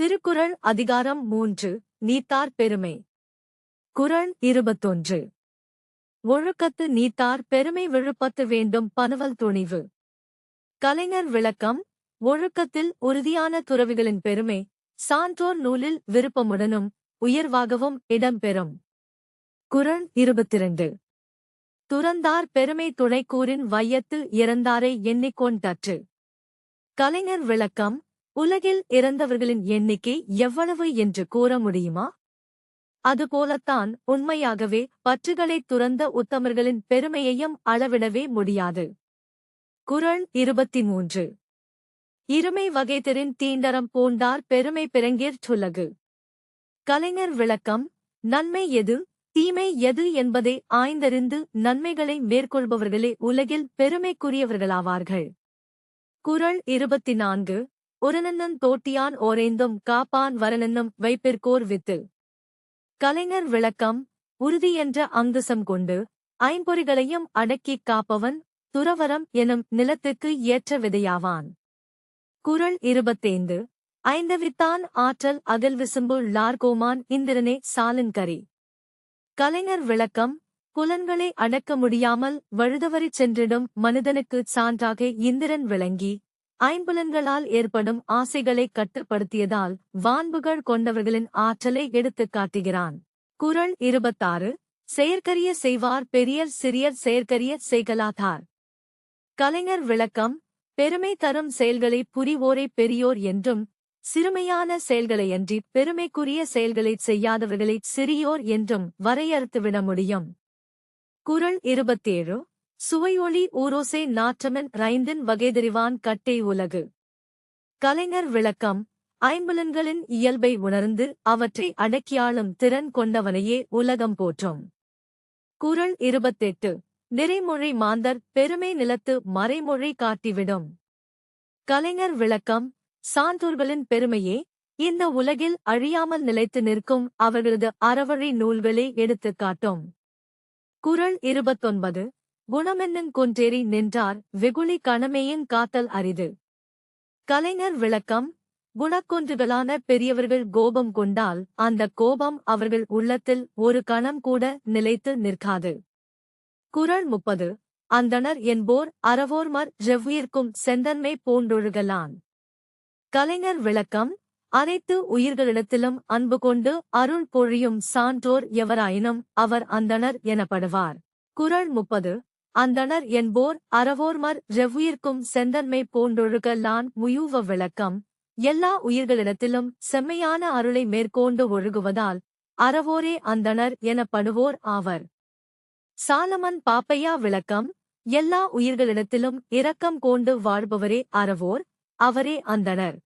திருக்குறள் அதிகாரம் மூன்று நீத்தார் பெருமை. குரல் இருபத்தொன்று. ஒழுக்கத்து நீத்தார் பெருமை விழுப்பத்து வேண்டும் பனவல் துணிவு. கலைஞர் விளக்கம் ஒழுக்கத்தில் உறுதியான துறவிகளின் பெருமை சான்றோர் நூலில் விருப்பமுடனும் உயர்வாகவும் இடம்பெறும். குரல் இருபத்திரண்டு. துறந்தார் பெருமை துணைக்கூறின் வையத்து இறந்தாரை எண்ணிக்கொண்டற்று கலைஞர் விளக்கம் உலகில் இறந்தவர்களின் எண்ணிக்கை எவ்வளவு என்று கூற முடியுமா? அதுபோலத்தான் உண்மையாகவே பற்றுகளைத் துறந்த உத்தமர்களின் பெருமையையும் அளவிடவே முடியாது. குரல் இருபத்தி மூன்று இருமை வகைதரின் தீண்டரம் பூண்டார் பெருமை பிறங்கிற் சுலகு கலைஞர் விளக்கம் நன்மை எது தீமை எது என்பதை ஆய்ந்தறிந்து நன்மைகளை மேற்கொள்பவர்களே உலகில் பெருமைக்குரியவர்களாவார்கள். குரல் இருபத்தி நான்கு ஒருனன்னன் தோட்டியான் ஓரேந்தும் காப்பான் வரனென்னும் வைப்பிற்கோர் வித்து. கலைஞர் விளக்கம் உறுதி என்ற அங்குசம் கொண்டு ஐம்பொறிகளையும் அடக்கிக் காப்பவன் துறவரம் எனும் நிலத்துக்கு ஏற்ற விதையாவான். குறள் இருபத்தைந்து ஐந்தவித்தான் ஆற்றல் அகல் விசும்பு லார்கோமான் இந்திரனே சாலன்கரி கலைஞர் விளக்கம் புலன்களை அடக்க முடியாமல் வழுதவறிச் சென்றிடும் மனிதனுக்குச் சான்றாக இந்திரன் விளங்கி ஐம்புலன்களால் ஏற்படும் ஆசைகளை கட்டுப்படுத்தியதால் வான்புகள் கொண்டவர்களின் ஆற்றலை எடுத்துக் காட்டுகிறான். குரல் இருபத்தாறு செயற்கரிய செய்வார் பெரியர் சிறியர் செயற்கரிய செய்கலாதார் கலைஞர் விளக்கம் பெருமை தரும் செயல்களை புரிவோரை பெரியோர் என்றும் சிறுமையான செயல்களையன்றி பெருமைக்குரிய செயல்களைச் செய்யாதவர்களை சிறியோர் என்றும் வரையறுத்துவிட முடியும். குரல் இருபத்தேழு சுவையொளி ஊரோசை நாற்றமன் ரைந்தின் வகைதெறிவான் கட்டை உலகு. கலைஞர் விளக்கம் ஐம்புலன்களின் இயல்பை உணர்ந்து அவற்றை அடக்கியாளும் திறன் கொண்டவனையே உலகம் போற்றும். குரல் இருபத்தெட்டு நிறைமொழி மாந்தர் பெருமை நிலத்து மறைமொழி காட்டிவிடும். கலைஞர் விளக்கம் சான்றோர்களின் பெருமையே இந்த உலகில் அழியாமல் நிலைத்து நிற்கும் அவர்களது அறவழி நூல்களே எடுத்துக் காட்டும் குறள் இருபத்தொன்பது குணமென்னுங் குன்றேறி நின்றார் வெகுளி கணமேயின் காத்தல் அரிது. கலைஞர் விளக்கம் குணக்குன்றுகளான பெரியவர்கள் கோபம் கொண்டால் அந்த கோபம் அவர்கள் உள்ளத்தில் ஒரு கணம் கூட நிலைத்து நிற்காது. குரல் முப்பது அந்தணர் என்போர் அறவோர்மர் ஜெவ்வியிற்கும் செந்தன்மை போன்றொழுகலான் கலைஞர் விளக்கம் அனைத்து உயிர்களிடத்திலும் அன்பு கொண்டு அருள் பொழியும் சான்றோர் எவராயினும் அவர் அந்தணர் எனப்படுவார். குரல் முப்பது அந்தணர் என்போர் அறவோர்மர் ரெவ்வுயிர்க்கும் செந்தன்மை போன்றொழுகலான் முயூவ விளக்கம். எல்லா உயிர்களிடத்திலும் செம்மையான அருளை மேற்கொண்டு ஒழுகுவதால் அறவோரே அந்தணர் எனப்படுவோர் ஆவர். சாலமன் பாப்பையா விளக்கம். எல்லா உயிர்களிடத்திலும் இரக்கம் கொண்டு வாழ்பவரே அறவோர் அவரே அந்தணர்.